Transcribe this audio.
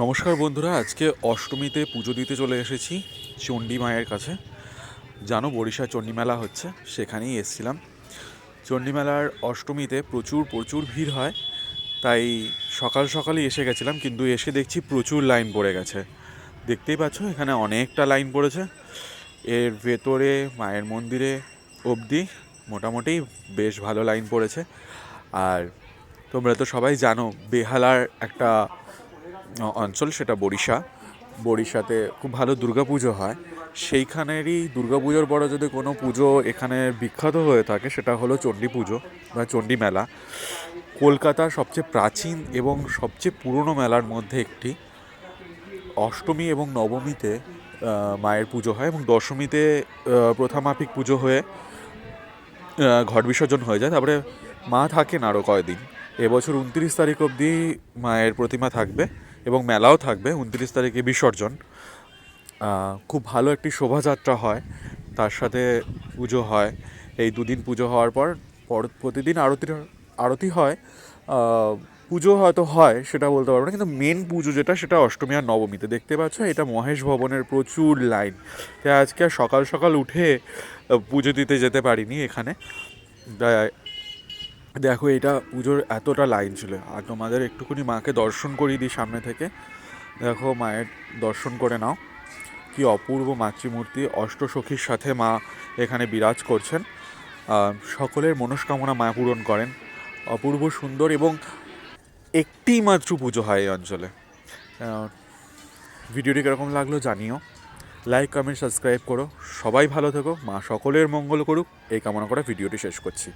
নমস্কার বন্ধুরা, আজকে অষ্টমীতে পুজো দিতে চলে এসেছি চণ্ডী মায়ের কাছে। জানো বরিশা চণ্ডী মেলা হচ্ছে, সেখানেই এসেছিলাম। চণ্ডী মেলার অষ্টমীতে প্রচুর প্রচুর ভিড় হয়, তাই সকাল সকালই এসে গেছিলাম, কিন্তু এসে দেখছি প্রচুর লাইন পড়ে গেছে। দেখতেই পাচ্ছ, এখানে অনেকটা লাইন পড়েছে। এর ভেতরে, মায়ের মন্দিরে অবধি মোটামুটি বেশ ভালো লাইন পড়েছে। আর তোমরা তো সবাই জানো, বেহালার একটা অঞ্চল সেটা বরিশা। বরিশাতে খুব ভালো দুর্গাপুজো হয়। সেইখানেরই দুর্গাপুজোর পরে যদি কোনো পুজো এখানে বিখ্যাত হয়ে থাকে সেটা হলো চণ্ডী পুজো বা চণ্ডী মেলা। কলকাতার সবচেয়ে প্রাচীন এবং সবচেয়ে পুরনো মেলার মধ্যে একটি। অষ্টমী এবং নবমীতে মায়ের পুজো হয় এবং দশমীতে আহ, প্রথামাফিক পুজো হয়ে ঘট বিসর্জন হয়ে যায়। তারপরে মা থাকেন আরও কয়দিন। এবছর উনত্রিশ তারিখ অবধি মায়ের প্রতিমা থাকবে। এবং মেলাও থাকবে, উনত্রিশ তারিখে বিসর্জন। খুব ভালো একটি শোভাযাত্রা হয়, তার সাথে পুজো হয়। এই দুদিন পুজো হওয়ার পর পর, প্রতিদিন আরতি আরতি হয়। পুজো হয়তো হয়, সেটা বলতে পারব না, কিন্তু মেন পুজো যেটা, সেটা অষ্টমী আর নবমীতে। দেখতে পাচ্ছ, এটা মহেশ ভবনের প্রচুর লাইন। তাই আজকে সকাল সকাল উঠে পুজো দিতে যেতে পারিনি এখানে। দেখো, এটা পুজোর এতটা লাইন ছিল। আর তোমাদের একটুখানি মাকে দর্শন করিয়ে দিই সামনে থেকে। দেখো, মায়ের দর্শন করে নাও। কি অপূর্ব মাতৃমূর্তি। অষ্টসখীর সাথে মা এখানে বিরাজ করছেন। সকলের মনস্কামনা মা পূরণ করেন। অপূর্ব সুন্দর এবং একটি মাত্র পুজো হয় এই অঞ্চলে। ভিডিওটি কীরকম লাগল জানিও। লাইক কমেন্ট সাবস্ক্রাইব করো। সবাই ভালো থেকো। মা সকলের মঙ্গল করুক। এই কামনা করে ভিডিওটি শেষ করছি।